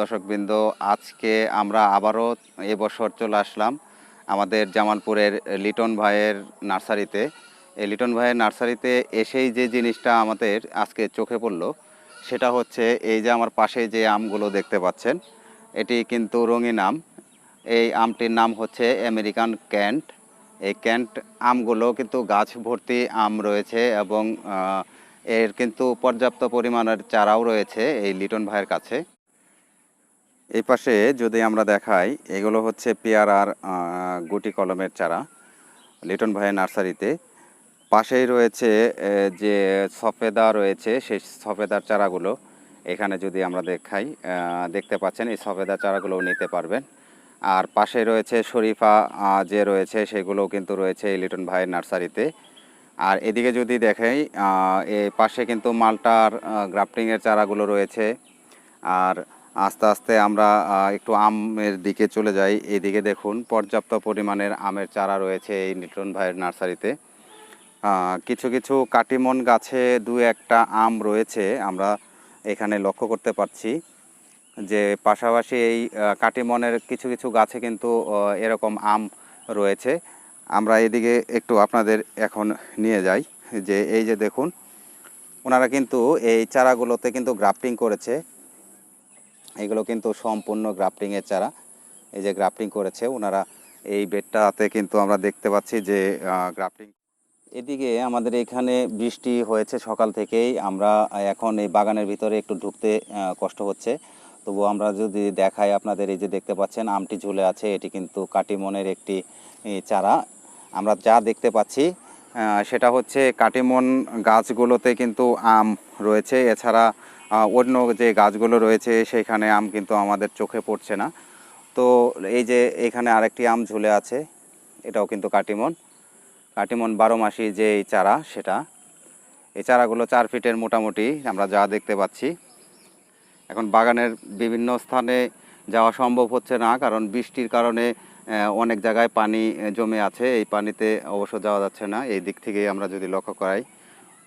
দর্শকবৃন্দ, আজকে আমরা আবারও এবছর চলে আসলাম আমাদের জামালপুরের লিটন ভাইয়ের নার্সারিতে। এই লিটন ভাইয়ের নার্সারিতে এসেই যে জিনিসটা আমাদের আজকে চোখে পড়ল, সেটা হচ্ছে এই যে আমার পাশে যে আমগুলো দেখতে পাচ্ছেন, এটি কিন্তু রঙিন আম। এই আমটির নাম হচ্ছে আমেরিকান ক্যান্ট। এই ক্যান্ট আমগুলো কিন্তু গাছ ভর্তি আম রয়েছে এবং এর কিন্তু পর্যাপ্ত পরিমাণের চারাও রয়েছে এই লিটন ভাইয়ের কাছে। এই পাশে যদি আমরা দেখাই এগুলো হচ্ছে পেয়ারার আহ, গুটি কলমের চারা লিটন ভাইয়ের নার্সারিতে। পাশেই রয়েছে যে সফেদা রয়েছে সেই সফেদার চারাগুলো এখানে যদি আমরা দেখাই দেখতে পাচ্ছেন এই সফেদা চারাগুলোও নিতে পারবেন। আর পাশে রয়েছে শরীফা যে রয়েছে সেগুলোও কিন্তু রয়েছে এই লিটন ভাইয়ের নার্সারিতে। আর এদিকে যদি দেখাই আহ, এই পাশে কিন্তু মালটার গ্রাফটিংয়ের চারাগুলো রয়েছে। আর আস্তে আস্তে আমরা একটু আমের দিকে চলে যাই। এদিকে দেখুন, পর্যাপ্ত পরিমাণের আমের চারা রয়েছে এই লিটন ভাইয়ের নার্সারিতে। কিছু কিছু কাটিমন গাছে দু একটা আম রয়েছে, আমরা এখানে লক্ষ্য করতে পারছি যে পাশাপাশি এই কাটিমনের কিছু কিছু গাছে কিন্তু এরকম আম রয়েছে। আমরা এদিকে একটু আপনাদের এখন নিয়ে যাই, যে এই যে দেখুন, ওনারা কিন্তু এই চারাগুলোতে কিন্তু গ্রাফটিং করেছে। এগুলো কিন্তু সম্পূর্ণ গ্রাফটিংয়ের চারা। এই যে গ্রাফটিং করেছে, ওনারা এই বেডটাতে কিন্তু আমরা দেখতে পাচ্ছি যে গ্রাফটিং এদিকে আমাদের এখানে বৃষ্টি হয়েছে সকাল থেকেই। আমরা এখন এই বাগানের ভিতরে একটু ঢুকতে কষ্ট হচ্ছে। তবু আমরা যদি দেখাই আপনাদের, এই যে দেখতে পাচ্ছেন, আমটি ঝুলে আছে। এটি কিন্তু কাটিমনের একটি চারা। আমরা যা দেখতে পাচ্ছি সেটা হচ্ছে কাটিমন গাছগুলোতে কিন্তু আম রয়েছে। এছাড়া অন্য যে গাছগুলো রয়েছে, সেখানে আম কিন্তু আমাদের চোখে পড়ছে না। তো এই যে এখানে আরেকটি আম ঝুলে আছে, এটাও কিন্তু কাটিমন। কাটিমন বারো মাসি যে এই চারা, সেটা। এই চারাগুলো চার ফিটের মোটামুটি, আমরা যা দেখতে পাচ্ছি। এখন বাগানের বিভিন্ন স্থানে যাওয়া সম্ভব হচ্ছে না, কারণ বৃষ্টির কারণে অনেক জায়গায় পানি জমে আছে। এই পানিতে অবশ্য যাওয়া যাচ্ছে না। এই দিক থেকে আমরা যদি লক্ষ্য করাই,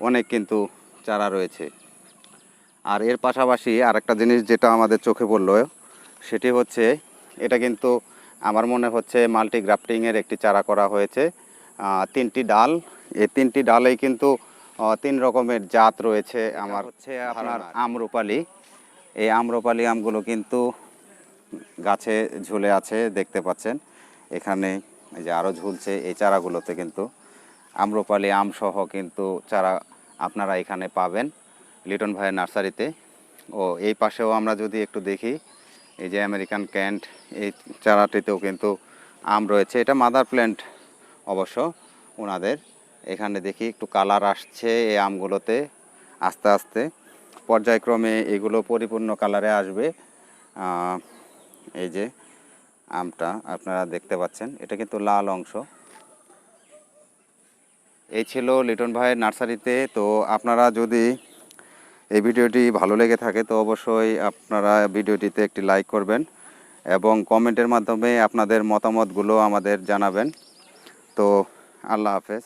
অনেক কিন্তু চারা রয়েছে। আর এর পাশাপাশি আরেকটা জিনিস যেটা আমাদের চোখে পড়ল সেটি হচ্ছে এটা কিন্তু আমার মনে হচ্ছে মাল্টি গ্রাফটিংয়ের একটি চারা করা হয়েছে। তিনটি ডাল এই তিনটি ডালেই কিন্তু তিন রকমের জাত রয়েছে আমার হচ্ছে আপনার আমরুপালি। এই আমরুপালি আমগুলো কিন্তু গাছে ঝুলে আছে দেখতে পাচ্ছেন। এখানে যে আরও ঝুলছে এই চারাগুলোতে কিন্তু আম্রপালি আমসহ কিন্তু চারা আপনারা এখানে পাবেন। লিটন ভাইয়ের নার্সারিতে। ও এই পাশেও আমরা যদি একটু দেখি, এই যে আমেরিকান ক্যান্ট, এই চারাটিতেও কিন্তু আম রয়েছে। এটা মাদার প্ল্যান্ট অবশ্য ওনাদের এখানে দেখি একটু কালার আসছে এই আমগুলোতে আস্তে আস্তে। পর্যায়ক্রমে এগুলো পরিপূর্ণ কালারে আসবে। এই যে আমটা আপনারা দেখতে পাচ্ছেন, এটা কিন্তু লাল অংশ। এই ছিল লিটন ভাইয়ের নার্সারিতে। তো আপনারা যদি এই ভিডিওটি ভালো লেগে থাকে তো অবশ্যই আপনারা ভিডিওটিতে একটি লাইক করবেন এবং কমেন্টের মাধ্যমে আপনাদের মতামতগুলো আমাদের জানাবেন। তো আল্লাহ হাফেজ।